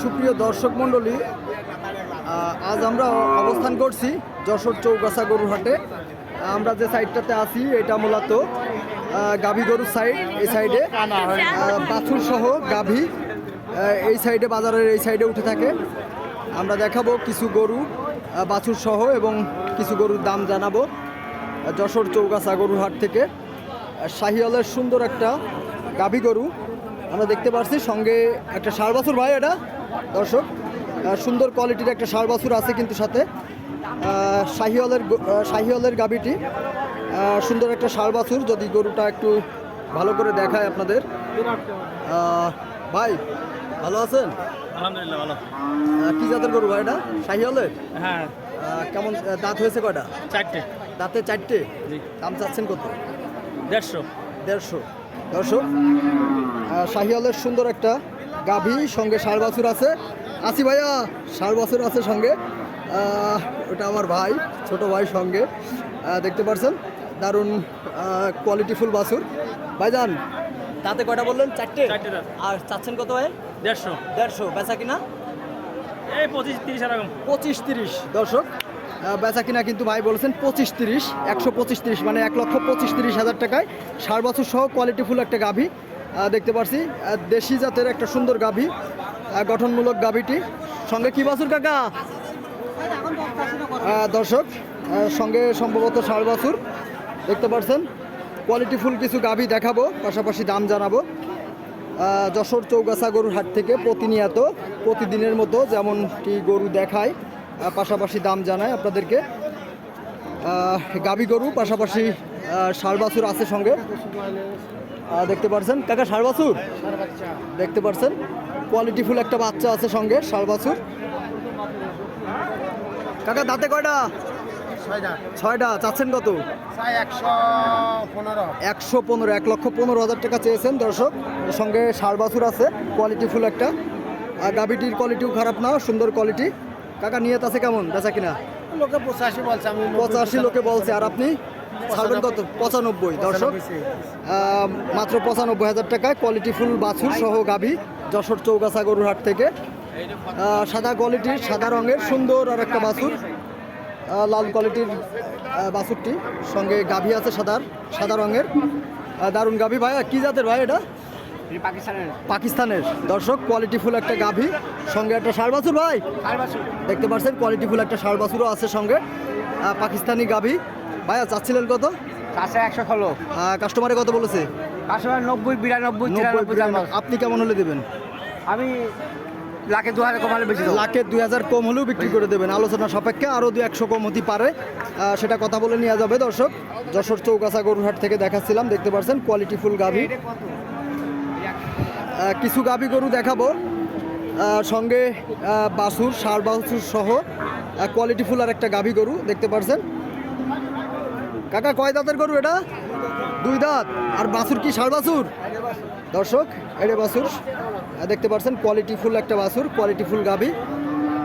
সুপ্রিয় দর্শক মণ্ডলী আজ আমরা অবস্থান করছি যশোর চৌগাছা গরুর হাটে আমরা যে সাইডটাতে আছি, এটা মূলত গাভী গরুর সাইড এই সাইডে। বাছুর সহ গাভী এই সাইডে, বাজারের এই সাইডে উঠে থাকে। আমরা দেখাবো কিছু গরু বাছুর সহ এবং কিছু গরুর দাম জানাব যশোর চৌগাছা গরুর হাট থেকে শাহিওয়ালের সুন্দর একটা গাভী গরু। আমরা দেখতে পাচ্ছি সঙ্গে একটা ষাড় বাছুর ভাই এটা দর্শক। সুন্দর কোয়ালিটির একটা ষাড় বাছুর আছে কিন্তু সাথে। শাহিওয়ালের শাহিওয়ালের গাভীটি। আহ, সুন্দর একটা ষাড় বাছুর যদি গরুটা একটু ভালো করে দেখায় আপনাদের। ভাই ভালো আছেন? আলহামদুলিল্লাহ ভালো। কি জাতের গরু ভাই এটা? শাহিওয়ালের? হ্যাঁ। কেমন দাঁত হয়েছে কয়টা? চারটে। দাঁতে চারটে? দাম চাচ্ছেন কত? দেড়শো। দেড়শো। দর্শক শাহিওয়ালের সুন্দর একটা গাভী সঙ্গে ষাড় বছর আছে। আসি ভাইয়া ষাড় বছর আছে সঙ্গে। ওটা আমার ভাই ছোট ভাই সঙ্গে। দেখতে পারছেন? দারুণ কোয়ালিটিফুল বাছুর। ভাইজান তাতে কয়টা বললেন? চারটে? চারটে আর চাচ্ছেন কত ভাই দেড়শো। দেড়শো। বেচা কিনা? এই পঁচিশ তিরিশ এরকম। পঁচিশ তিরিশ। দর্শক বেচা কিনা কিন্তু ভাই বলেছেন পঁচিশ তিরিশ একশো পঁচিশ তিরিশ মানে এক লক্ষ পঁচিশ তিরিশ হাজার টাকায় ষাট বছর সহ কোয়ালিটিফুল একটা গাভী দেখতে আহ, দেশি জাতের একটা সুন্দর গাভী গঠনমূলক গাভীটি। সঙ্গে কি বাছুর কাকা? দর্শক সঙ্গে সম্ভবত ষাট বছর দেখতে পাচ্ছেন কোয়ালিটিফুল কিছু গাভী দেখাবো পাশাপাশি দাম জানাব। যশোর চৌগাছা গরুর হাট থেকে প্রতিনিয়ত প্রতিদিনের মতো যেমনটি গরু দেখায় পাশাপাশি দাম জানায় আপনাদেরকে। গাভী গরু পাশাপাশি বাছুর আছে সঙ্গে। দেখতে পাচ্ছেন কাকা বাছুর দেখতে পাচ্ছেন কোয়ালিটিফুল একটা বাচ্চা আছে সঙ্গে বাছুর কাকা দাঁতে কয়টা? ছয়টা। চাচ্ছেন কত? একশো পনেরো। একশো পনেরো এক লক্ষ পনেরো হাজার টাকা চেয়েছেন দর্শক। সঙ্গে ষাড় বাছুর আছে কোয়ালিটিফুল একটা। আর গাভিটির কোয়ালিটিও খারাপ না সুন্দর কোয়ালিটি। কাকা নিয়ত আছে কেমন? বেচা কিনা? লোকে পঁচাশি বলছে আমি পঁচাশি লোকে বলছে। আর আপনি? ছাড়বেন কত? পঁচানব্বই দর্শক। মাত্র পঁচানব্বই হাজার টাকায় কোয়ালিটি ফুল বাছুর সহ গাভী যশোর চৌগাছা গরুর হাট থেকে। সাদা কোয়ালিটির সাদা রঙের সুন্দর আর একটা বাছুর লাল কোয়ালিটির বাছুরটি। সঙ্গে গাভী আছে সাদার সাদা রঙের। দারুণ গাভী ভাই। কি জাতের ভাই এটা? পাকিস্তানের। পাকিস্তানের। দর্শক কোয়ালিটিফুল একটা গাভী। সঙ্গে একটা বাছুর ভাই। দেখতে পাচ্ছেন কোয়ালিটি ফুল একটা ষাড় বাছুরও আছে সঙ্গে। পাকিস্তানি গাভী। ভাইয়া চাচ্ছিলেন কত? একশো ষোলো। কাস্টমারে কত বলেছে? কাস্টমার নব্বই বিরানব্বই। আপনি কেমন হলে দেবেন? আমি লাখে দু হাজার কমালে বেশি দেবো। লাখে দুই হাজার কম হলেও বিক্রি করে দেবেন। আলোচনা সাপেক্ষে আরও দু একশো কম হতে পারে। সেটা কথা বলে নেওয়া যাবে দর্শক। যশোর চৌকাছা গরুরহাট থেকে দেখাচ্ছিলাম। দেখতে পাচ্ছেন কোয়ালিটি ফুল গাভী কিছু গাভী গরু দেখাবো। সঙ্গে বাছুর সার বাছুর সহ কোয়ালিটিফুল আর একটা গাভী গরু দেখতে পারছেন? কাকা কয় দাঁতের গরু এটা? দুই দাঁত। আর বাছুর কি সার বাছুর দর্শক এড়ে আহ, দেখতে পাচ্ছেন কোয়ালিটিফুল একটা বাছুর কোয়ালিটিফুল গাভী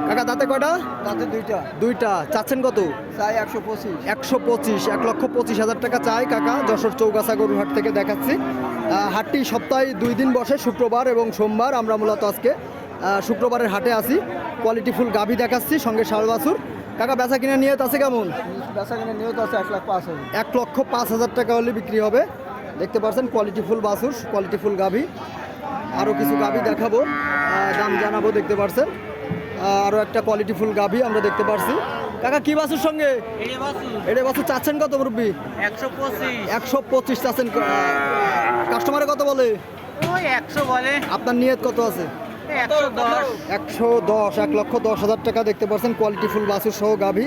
কাকা দাঁতে কয়টা? দাঁতে দুইটা। দুইটা। চাচ্ছেন কত? চাই একশো পঁচিশ। একশো পঁচিশ এক লক্ষ পঁচিশ হাজার টাকা চাই কাকা। যশোর চৌগাছা গরুর হাট থেকে দেখাচ্ছি। হাটটি সপ্তাহে দুই দিন বসে শুক্রবার এবং সোমবার। আমরা মূলত আজকে শুক্রবারের হাটে আসি কোয়ালিটিফুল গাভী দেখাচ্ছি সঙ্গে ষাড় বাছুর। কাকা বেচা কিনা নিয়ত আছে কেমন? বেচা কিনে নিয়ত আছে এক লাখ পাঁচ হাজার। এক লক্ষ পাঁচ হাজার টাকা হলে বিক্রি হবে। দেখতে পাচ্ছেন কোয়ালিটিফুল বাছুর কোয়ালিটিফুল গাভী। আরও কিছু গাভী দেখাবো দাম জানাব দেখতে পাচ্ছেন। আরও একটা কোয়ালিটিফুল গাভী আমরা দেখতে পাচ্ছি কাকা কি বাছুর সঙ্গে? এটা বাছুর। চাচ্ছেন কত মুরব্বী? একশো পঁচিশ। একশো পঁচিশ চাচ্ছেন কাস্টমারে কত বলে? ওই একশো বলে। আপনার নিয়ত কত আছে? একশো দশ। একশো দশ এক লক্ষ দশ হাজার টাকা দেখতে পাচ্ছেন। কোয়ালিটিফুল বাসের সহ গাভী।